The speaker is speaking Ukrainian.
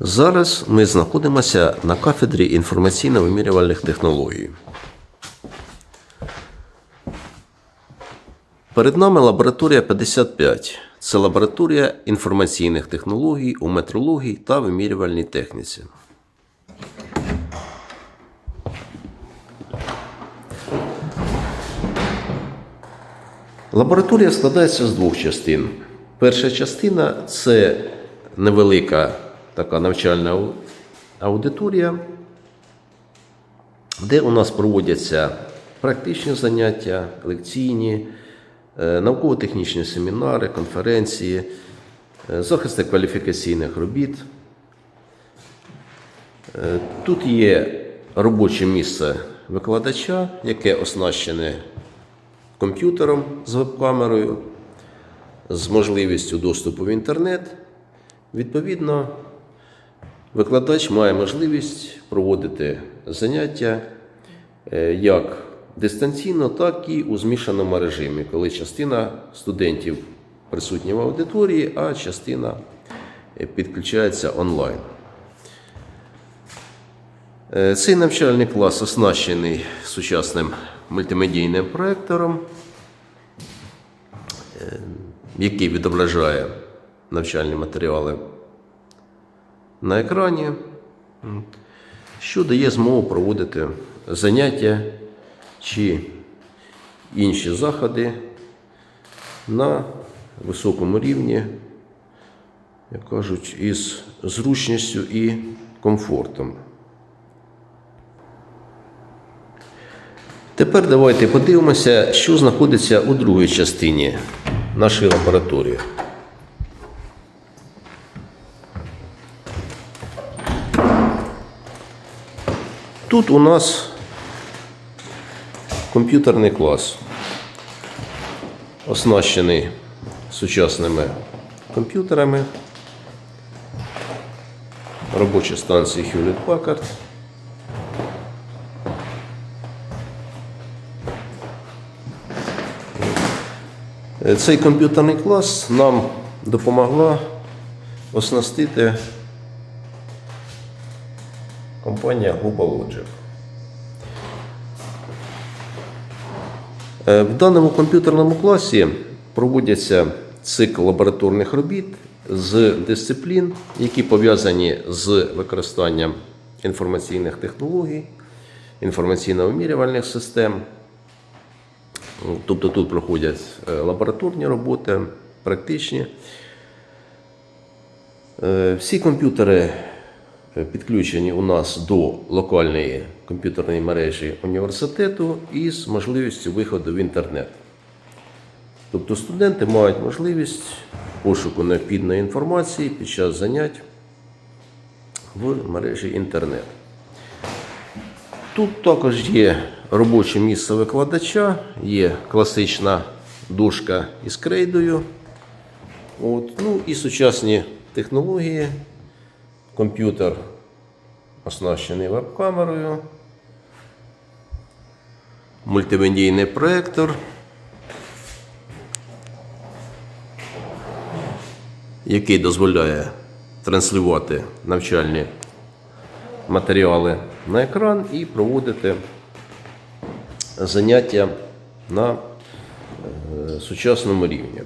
Зараз ми знаходимося на кафедрі інформаційно-вимірювальних технологій. Перед нами лабораторія 55. Це лабораторія інформаційних технологій у метрології та вимірювальній техніці. Лабораторія складається з двох частин. Перша частина це невелика така навчальна аудиторія, де у нас проводяться практичні заняття, лекційні, е, науково-технічні семінари, конференції, е, захисти кваліфікаційних робіт. Е, Тут є робоче місце викладача, яке оснащене комп'ютером з веб-камерою, з можливістю доступу в інтернет. Відповідно, викладач має можливість проводити заняття е, як дистанційно, так і у змішаному режимі, коли частина студентів присутня в аудиторії, а частина е, підключається онлайн. Е, Цей навчальний клас оснащений сучасним мультимедійним проектором, який відображає навчальні матеріали на екрані, що дає змогу проводити заняття чи інші заходи на високому рівні, як кажуть, із зручністю і комфортом. Тепер давайте подивимося, що знаходиться у другій частині нашої лабораторії. Тут у нас комп'ютерний клас, оснащений сучасними комп'ютерами, робочі станції Hewlett Packard. Цей комп'ютерний клас нам допомогла оснастити компанія Global Logic. Е, В даному комп'ютерному класі проводяться цикл лабораторних робіт з дисциплін, які пов'язані з використанням інформаційних технологій, інформаційно-вимірювальних систем. Тобто тут проходять е, лабораторні роботи, практичні. Е, Всі комп'ютери підключені у нас до локальної комп'ютерної мережі університету із можливістю виходу в інтернет. Тобто студенти мають можливість пошуку необхідної інформації під час занять в мережі інтернет. Тут також є робоче місце викладача, є класична дошка із крейдою. От, ну і сучасні технології. Комп'ютер оснащений веб-камерою, мультимедійний проектор, який дозволяє транслювати навчальні матеріали на екран і проводити заняття на е, сучасному рівні.